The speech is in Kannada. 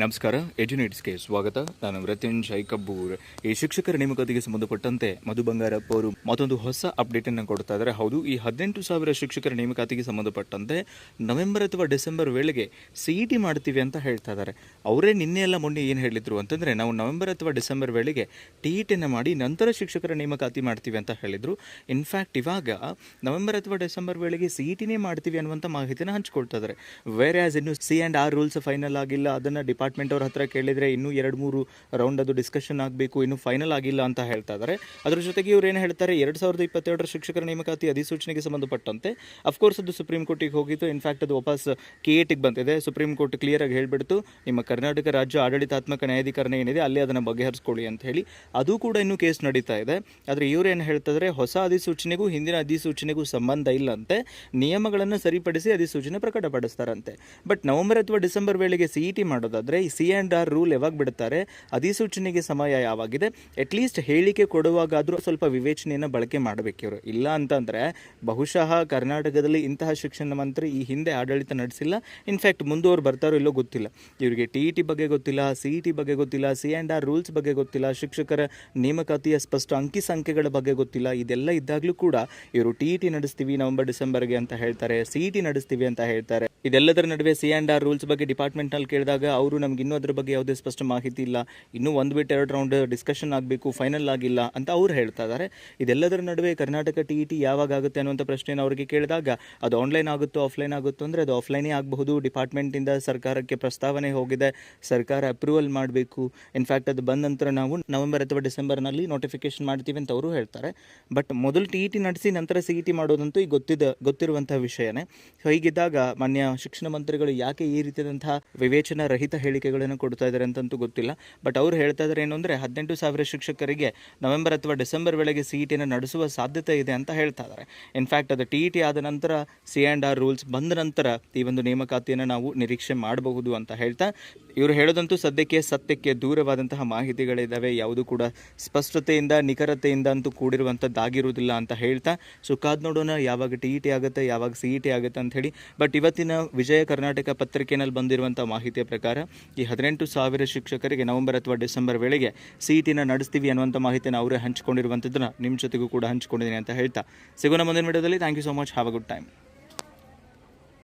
ನಮಸ್ಕಾರ ಎಜುನೇಟ್ಸ್ಗೆ ಸ್ವಾಗತ. ನಾನು ಮೃತ್ಯುಂಜಯ್ ಕಬ್ಬೂರ್ ಈ ಶಿಕ್ಷಕರ ನೇಮಕಾತಿಗೆ ಸಂಬಂಧಪಟ್ಟಂತೆ ಮಧು ಬಂಗಾರಪ್ಪ ಅವರು ಮತ್ತೊಂದು ಹೊಸ ಅಪ್ಡೇಟ್ ಅನ್ನು ಕೊಡ್ತಾ ಇದ್ದಾರೆ. ಹೌದು, ಈ ಹದಿನೆಂಟು ಸಾವಿರ ಶಿಕ್ಷಕರ ನೇಮಕಾತಿಗೆ ಸಂಬಂಧಪಟ್ಟಂತೆ ನವೆಂಬರ್ ಅಥವಾ ಡಿಸೆಂಬರ್ ವೇಳೆಗೆ ಸಿ ಇ ಟಿ ಮಾಡ್ತೀವಿ ಅಂತ ಹೇಳ್ತಾ ಇದ್ದಾರೆ. ಅವರೇ ನಿನ್ನೆ ಎಲ್ಲ ಮೊನ್ನೆ ಏನು ಹೇಳಿದ್ರು ಅಂತಂದ್ರೆ, ನಾವು ನವೆಂಬರ್ ಅಥವಾ ಡಿಸೆಂಬರ್ ವೇಳೆಗೆ ಟಿ ಇ ಮಾಡಿ ನಂತರ ಶಿಕ್ಷಕರ ನೇಮಕಾತಿ ಮಾಡ್ತೀವಿ ಅಂತ ಹೇಳಿದ್ರು. ಇನ್ಫ್ಯಾಕ್ಟ್ ಇವಾಗ ನವೆಂಬರ್ ಅಥವಾ ಡಿಸೆಂಬರ್ ವೇಳೆಗೆ ಸಿ ಇ ಟಿನೇ ಮಾಡ್ತೀವಿ ಅನ್ನುವಂಥ ಮಾಹಿತಿನ ಹಂಚ್ಕೊಳ್ತಾ ಇದ್ದಾರೆ. ವೇರ್ ಆಸ್ ಇನ್ನು C and R rules final ಆಗಿಲ್ಲ, ಅದನ್ನು ಡಿಪಾರ್ಟ್ಮೆಂಟ್ ಅವ್ರ ಹತ್ರ ಕೇಳಿದರೆ ಇನ್ನೂ ಎರಡು ಮೂರು ರೌಂಡ್ ಅದು ಡಿಸ್ಕಷನ್ ಆಗಬೇಕು, ಇನ್ನೂ ಫೈನಲ್ ಆಗಿಲ್ಲ ಅಂತ ಹೇಳ್ತಾ ಇದ್ದಾರೆ ಅದರ ಜೊತೆಗೆ ಇವ್ರು ಏನು ಹೇಳ್ತಾರೆ, ಎರಡು ಸಾವಿರದ ಇಪ್ಪತ್ತೆರಡರ ಶಿಕ್ಷಕರ ನೇಮಕಾತಿ ಅಧಿಸೂಚನೆಗೆ ಸಂಬಂಧಪಟ್ಟಂತೆ ಅಫ್ಕೋರ್ಸ್ ಅದು ಸುಪ್ರೀಂ ಕೋರ್ಟಿಗೆ ಹೋಗಿತ್ತು. ಇನ್ಫ್ಯಾಕ್ಟ್ ಅದು ವಾಪಸ್ ಕೆ ಎಟಿಗೆ ಬಂದಿದೆ. ಸುಪ್ರೀಂ ಕೋರ್ಟ್ ಕ್ಲಿಯರ್ ಆಗಿ ಹೇಳ್ಬಿಡ್ತು, ನಿಮ್ಮ ಕರ್ನಾಟಕ ರಾಜ್ಯ ಆಡಳಿತಾತ್ಮಕ ನ್ಯಾಯಾಧಿಕರಣ ಏನಿದೆ, ಅಲ್ಲಿ ಅದನ್ನು ಬಗೆಹರಿಸ್ಕೊಳ್ಳಿ ಅಂತ ಹೇಳಿ ಅದು ಕೂಡ ಇನ್ನೂ ಕೇಸ್ ನಡೀತಾ ಇದೆ. ಆದರೆ ಇವ್ರು ಏನು ಹೇಳ್ತಿದ್ರೆ, ಹೊಸ ಅಧಿಸೂಚನೆಗೂ ಹಿಂದಿನ ಅಧಿಸೂಚನೆಗೂ ಸಂಬಂಧ ಇಲ್ಲಂತೆ, ನಿಯಮಗಳನ್ನು ಸರಿಪಡಿಸಿ ಅಧಿಸೂಚನೆ ಪ್ರಕಟಪಡಿಸ್ತಾರಂತೆ. ಬಟ್ ನವೆಂಬರ್ ಅಥವಾ ಡಿಸೆಂಬರ್ ವೇಳೆಗೆ ಸಿ ಇ ಟಿ ಮಾಡೋದಾದ್ರೆ ಈ ಸಿ ಆ್ಯಂಡ್ ಆರ್ ರೂಲ್ ಯಾವಾಗ ಬಿಡುತ್ತಾರೆ? ಅಧಿಸೂಚನೆಗೆ ಸಮಯ ಯಾವಾಗಿದೆ? ಅಟ್ಲೀಸ್ಟ್ ಹೇಳಿಕೆ ಕೊಡುವಾಗಾದರೂ ಸ್ವಲ್ಪ ವಿವೇಚನೆಯನ್ನು ಬಳಕೆ ಮಾಡಬೇಕು ಇವರು. ಇಲ್ಲ ಅಂತಂದರೆ ಬಹುಶಃ ಕರ್ನಾಟಕದಲ್ಲಿ ಇಂತಹ ಶಿಕ್ಷಣ ಮಂತ್ರಿ ಈ ಹಿಂದೆ ಆಡಳಿತ ನಡೆಸಿಲ್ಲ. ಇನ್ಫ್ಯಾಕ್ಟ್ ಮುಂದುವರು ಬರ್ತಾರೋ ಇಲ್ಲೋ ಗೊತ್ತಿಲ್ಲ. ಇವರಿಗೆ ಟಿ ಇ ಟಿ ಬಗ್ಗೆ ಗೊತ್ತಿಲ್ಲ ಸಿ ಇ ಟಿ ಬಗ್ಗೆ ಗೊತ್ತಿಲ್ಲ, ಸಿ ಆ್ಯಂಡ್ ಆರ್ ರೂಲ್ಸ್ ಬಗ್ಗೆ ಗೊತ್ತಿಲ್ಲ, ಶಿಕ್ಷಕರ ನೇಮಕಾತಿಯ ಸ್ಪಷ್ಟ ಅಂಕಿ ಸಂಖ್ಯೆಗಳ ಬಗ್ಗೆ ಗೊತ್ತಿಲ್ಲ. ಇದೆಲ್ಲ ಇದ್ದಾಗಲೂ ಕೂಡ ಇವರು ಟಿ ಇ ಟಿ ನಡೆಸ್ತೀವಿ ನವೆಂಬರ್ ಡಿಸೆಂಬರ್ಗೆ ಅಂತ ಹೇಳ್ತಾರೆ ಸಿ ಇ ಟಿ ನಡೆಸ್ತೀವಿ ಅಂತ ಹೇಳ್ತಾರೆ. ಇದೆಲ್ಲದರ ನಡುವೆ ಸಿ ಆ್ಯಂಡ್ ಆರ್ ರೂಲ್ಸ್ ಬಗ್ಗೆ ಡಿಪಾರ್ಟ್ಮೆಂಟ್ನಲ್ಲಿ ಕೇಳಿದಾಗ ಅವರು ನಮ್ಗೆ ಇನ್ನೂ ಅದ್ರ ಬಗ್ಗೆ ಯಾವುದೇ ಸ್ಪಷ್ಟ ಮಾಹಿತಿ ಇಲ್ಲ. ಇನ್ನೂ ಒಂದು ಬಿಟ್ಟು ಎರಡು ರೌಂಡ್ ಡಿಸ್ಕಷನ್ ಆಗಬೇಕು, ಫೈನಲ್ ಆಗಿಲ್ಲ ಅಂತ ಅವ್ರು ಹೇಳ್ತಾ ಇದ್ದಾರೆ. ಇದೆಲ್ಲದರ ನಡುವೆ ಕರ್ನಾಟಕ ಟಿ ಇ ಟಿ ಯಾವಾಗ ಆಗುತ್ತೆ ಅನ್ನುವಂಥ ಪ್ರಶ್ನೆಯನ್ನು ಅವರಿಗೆ ಕೇಳಿದಾಗ ಅದು ಆನ್ಲೈನ್ ಆಗುತ್ತೋ ಆಫ್ಲೈನ್ ಆಗುತ್ತೋ ಅಂದರೆ ಅದು ಆಫ್ಲೈನೇ ಆಗಬಹುದು. ಡಿಪಾರ್ಟ್ಮೆಂಟಿಂದ ಸರ್ಕಾರಕ್ಕೆ ಪ್ರಸ್ತಾವನೆ ಹೋಗಿದೆ. ಸರ್ಕಾರ ಅಪ್ರೂವಲ್ ಮಾಡಬೇಕು. ಇನ್ಫ್ಯಾಕ್ಟ್ ಅದು ಬಂದ ನಂತರ ನಾವು ನವೆಂಬರ್ ಅಥವಾ ಡಿಸೆಂಬರ್ನಲ್ಲಿ ನೋಟಿಫಿಕೇಶನ್ ಮಾಡ್ತೀವಿ ಅಂತ ಅವರು ಹೇಳ್ತಾರೆ. ಬಟ್ ಮೊದಲು ಟಿ ಇ ಟಿ ನಡೆಸಿ ನಂತರ ಸಿ ಇ ಟಿ ಮಾಡೋದಂತೂ ಈಗ ಗೊತ್ತಿದ್ದ ಗೊತ್ತಿರುವಂಥ ವಿಷಯನೇ. ಸೊ ಹೀಗಿದ್ದಾಗ ಮಾನ್ಯ ಶಿಕ್ಷಣ ಮಂತ್ರಿಗಳು ಯಾಕೆ ಈ ರೀತಿಯಾದಂತಹ ವಿವೇಚನಾ ರಹಿತ ಹೇಳಿಕೆಗಳನ್ನು ಕೊಡ್ತಾ ಇದ್ದಾರೆ ಅಂತಂತೂ ಗೊತ್ತಿಲ್ಲ. ಬಟ್ ಅವ್ರು ಹೇಳ್ತಾ ಇದ್ದಾರೆ ಏನು ಅಂದರೆ ಹದಿನೆಂಟು ಸಾವಿರ ಶಿಕ್ಷಕರಿಗೆ ನವೆಂಬರ್ ಅಥವಾ ಡಿಸೆಂಬರ್ ವೇಳೆಗೆ ಸಿ ಇ ಟಿನ ನಡೆಸುವ ಸಾಧ್ಯತೆ ಇದೆ ಅಂತ ಹೇಳ್ತಾ ಇದ್ದಾರೆ ಇನ್ಫ್ಯಾಕ್ಟ್ ಅದು ಟಿ ಇ ಟಿ ಆದ ನಂತರ ಸಿ ಆ್ಯಂಡ್ ಆರ್ ರೂಲ್ಸ್ ಬಂದ ನಂತರ ಈ ಒಂದು ನೇಮಕಾತಿಯನ್ನು ನಾವು ನಿರೀಕ್ಷೆ ಮಾಡಬಹುದು ಅಂತ ಹೇಳ್ತಾ ಇವರು ಹೇಳೋದಂತೂ ಸದ್ಯಕ್ಕೆ ಸತ್ಯಕ್ಕೆ ದೂರವಾದಂತಹ ಮಾಹಿತಿಗಳಿದ್ದಾವೆ ಯಾವುದು ಕೂಡ ಸ್ಪಷ್ಟತೆಯಿಂದ, ನಿಖರತೆಯಿಂದ ಅಂತೂ ಕೂಡಿರುವಂಥದ್ದಾಗಿರುವುದಿಲ್ಲ ಅಂತ ಹೇಳ್ತಾ. ಸುಖಾದ್ ನೋಡೋಣ ಯಾವಾಗ ಟಿ ಇ ಟಿ ಆಗುತ್ತೆ, ಯಾವಾಗ ಸಿ ಇ ಟಿ ಆಗುತ್ತೆ ಅಂತ ಹೇಳಿ. ಬಟ್ ಇವತ್ತಿನ ವಿಜಯ ಕರ್ನಾಟಕ ಪತ್ರಿಕೆಯಲ್ಲಿ ಬಂದಿರುವಂಥ ಮಾಹಿತಿಯ ಪ್ರಕಾರ ಈ ಹದಿನೆಂಟು ಸಾವಿರ ಶಿಕ್ಷಕರಿಗೆ ನವೆಂಬರ್ ಅಥವಾ ಡಿಸೆಂಬರ್ ವೇಳೆಗೆ ಸಿಇಟಿನ ನಡೆಸ್ತೀವಿ ಅನ್ನುವಂಥ ಮಾಹಿತಿಯನ್ನು ಅವರೇ ಹಂಚಿಕೊಂಡಿರುವಂಥದ್ದನ್ನು ನಿಮ್ಮ ಜೊತೆಗೂ ಕೂಡ ಹಂಚಿಕೊಂಡಿದ್ದೀನಿ ಅಂತ ಹೇಳ್ತಾ ಸಿಗೋಣ ಮುಂದಿನ ವಿಡಿಯೋದಲ್ಲಿ. Thank you so much have a good time